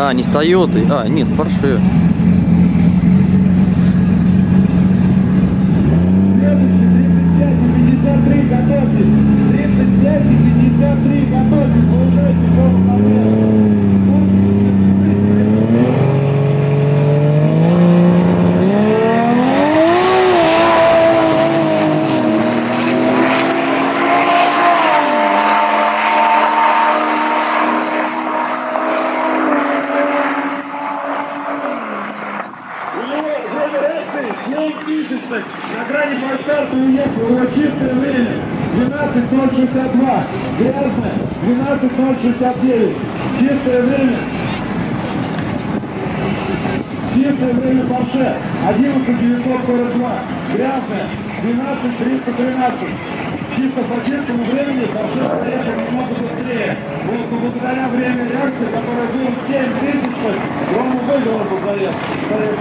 А, не Toyota, а, не, с Porsche. Порше. На грани масштаба уехал, его чистое время 12.062, грязное 12.069, чистое время, чистое время Порше 11.942, грязное 12.313. Чисто по чистому времени Порше проехал немного быстрее. Вот, но благодаря времени реакции, которое было 7 тысяч, он выиграл этот заезд.